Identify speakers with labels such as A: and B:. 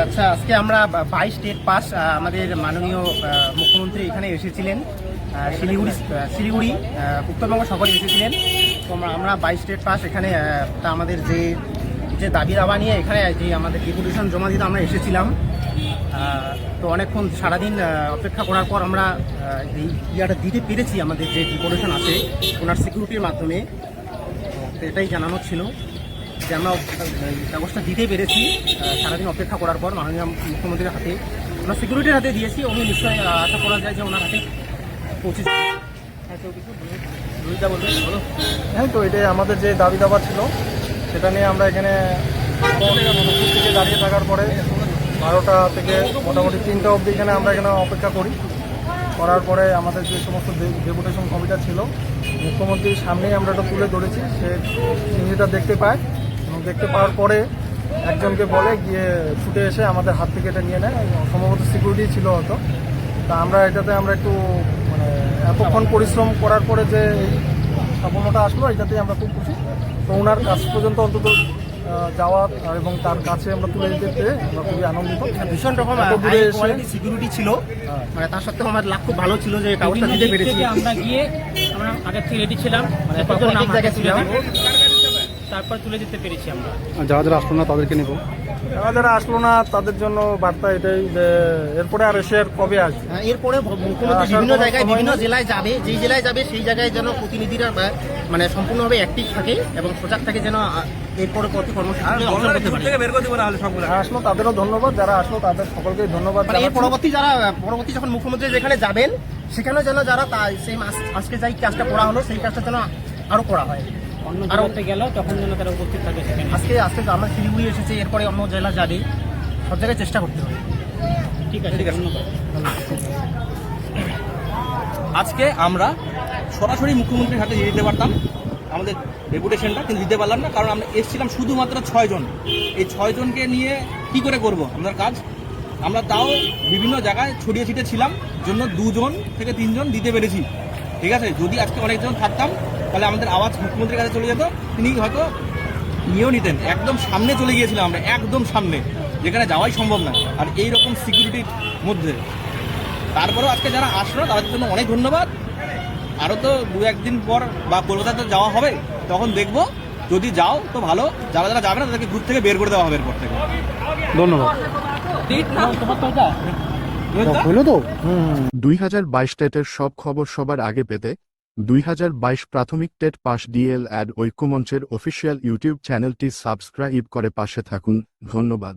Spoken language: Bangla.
A: আজকে আমরা বাইশ স্টেট পাস আমাদের মাননীয় মুখ্যমন্ত্রী এখানে এসেছিলেন। শিলিগুড়ি শিলিগুড়ি উত্তরবঙ্গ সফরে এসেছিলেন। তো আমরা- বাইশ স্টেট পাস এখানে আমাদের যে যে দাবি দাবা নিয়ে এখানে, যে আমাদের ডেপুটেশন জমা দিতে আমরা এসেছিলাম। তো অনেকক্ষণ সারাদিন অপেক্ষা করার পর আমরা এই ইয়াটা দিতে পেরেছি। আমাদের যে ডেপুটেশন আছে, ওনার সিকিউরিটির মাধ্যমে। তো এটাই জানানো ছিল। যে আমরা কাগজটা দিতে পেরেছি সারাদিন অপেক্ষা করার পর মাননীয় মুখ্যমন্ত্রীর হাতে ওনার সিকিউরিটির হাতে দিয়েছি উনি নিশ্চয়ই আশা করা যায় যে ওনার হাতে পৌঁছে হ্যাঁ,
B: হ্যাঁ তো এটাই আমাদের যে দাবি দাবা ছিল সেটা নিয়ে আমরা এখানে থেকে দাঁড়িয়ে থাকার পরে বারোটা থেকে মোটামুটি তিনটা অবধি এখানে আমরা এখানে অপেক্ষা করি। করার পরে আমাদের যে সমস্ত ডেপুটেশন কমিটা ছিল মুখ্যমন্ত্রীর সামনেই আমরা এটা তুলে ধরেছি সে জিনিসটা দেখতে পায়। দেখতে পাওয়ার পরে একজনকে বলে গিয়ে ছুটে এসে আমাদের হাত থেকে এটা নিয়ে নেয়। সম্ভবত সিকিউরিটি ছিল হয়তো। তা আমরা এটাতে আমরা একটু মানে এতক্ষণ পরিশ্রম করার পরে যে এই সাফল্যটা আসলো এটাতেই আমরা খুব খুশি। তো ওনার কাছ পর্যন্ত অন্তত যাওয়া এবং তার কাছে আমরা তুলে দিতে পেরে আমরা খুবই আনন্দিত।
A: ভীষণ রকম
B: দূরে এসে-
A: সিকিউরিটি ছিল।
B: হ্যাঁ।
A: মানে তার সত্ত্বেও আমার লাভ খুব ভালো ছিল যে কাগজটা দিতে পেরেছি।
C: আমরা গিয়ে আমরা আগে থেকে রেডি ছিলাম।
A: মানে
C: কখন আমার
A: জায়গায়
C: তুলে
A: ছিলাম।
C: দিব, তারপর তুলে দিতে পেরেছি আমরা।
D: যারা যারা আসলো না তাদেরকে নেব।
B: যারা যারা আসলো না তাদের জন্য বার্তা এটাই যে এরপরে আর এসে আর কবে আসবে?
A: হ্যাঁ, এরপরে মুখ্যমন্ত্রী বিভিন্ন জায়গায় বিভিন্ন জেলায় যাবে। যেই জেলায় যাবে সেই জায়গায় যেন প্রতিনিধিরা মানে সম্পূর্ণভাবে অ্যাক্টিভ থাকে এবং সজাগ থাকে যেন এরপরে
B: আসলো তাদেরও ধন্যবাদ। যারা আসলো তাদের সকলকেই ধন্যবাদ।
A: মানে এর পরবর্তী যারা পরবর্তী যখন মুখ্যমন্ত্রী যেখানে যাবেন সেখানেও যেন যারা সেই আজকে যাই কাজটা করা হলো সেই কাজটা যেন আরও করা হয়।
C: অন্য
A: আরো-
C: জেলাতে গেল তখন যেন তারা উপস্থিত থাকে সেখানে।
A: আজকে আজকে আমরা শিলিগুড়ি এসেছি এরপরে অন্য জেলা যাবে। সব জায়গায় চেষ্টা করতে হবে।
C: ঠিক আছে ধন্যবাদ।
E: আজকে আমরা সরাসরি মুখ্যমন্ত্রীর হাতে দিয়ে দিতে পারতাম। আমাদের ডেপুটেশনটা কিন্তু দিতে পারলাম না কারণ আমরা এসেছিলাম শুধুমাত্র ছয়জন এই ছয়জনকে নিয়ে কি করে করব আমাদের কাজ? আমরা তাও বিভিন্ন জায়গায় ছড়িয়ে ছিটে ছিলাম জন্য দুজন থেকে তিনজন দিতে পেরেছি। ঠিক আছে যদি আজকে অনেকজন থাকতাম তাহলে আমাদের আওয়াজ মুখ্যমন্ত্রীর কাছে চলে যেত। তিনি হয়তো নিয়েও নিতেন। একদম সামনে চলে গিয়েছিলাম আমরা একদম সামনে যেখানে যাওয়াই সম্ভব না। আর এই রকম সিকিউরিটির মধ্যে। তারপরেও আজকে যারা আসলো তাদের জন্য অনেক ধন্যবাদ। আরও তো দু একদিন পর বা কলকাতাতে যাওয়া হবে তখন দেখব। যদি যাও তো ভালো যারা যারা যাবে না তাদেরকে গ্রুপ থেকে বের করে দেওয়া হবে এরপর থেকে।
D: ধন্যবাদ। হলো তো?
F: দুই হাজার বাইশ টেটের সব খবর সবার আগে পেতে দুই হাজার বাইশ প্রাথমিক টেট পাস ডিএল অ্যাড ঐক্যমঞ্চের অফিসিয়াল ইউটিউব চ্যানেলটি সাবস্ক্রাইব করে পাশে থাকুন। ধন্যবাদ।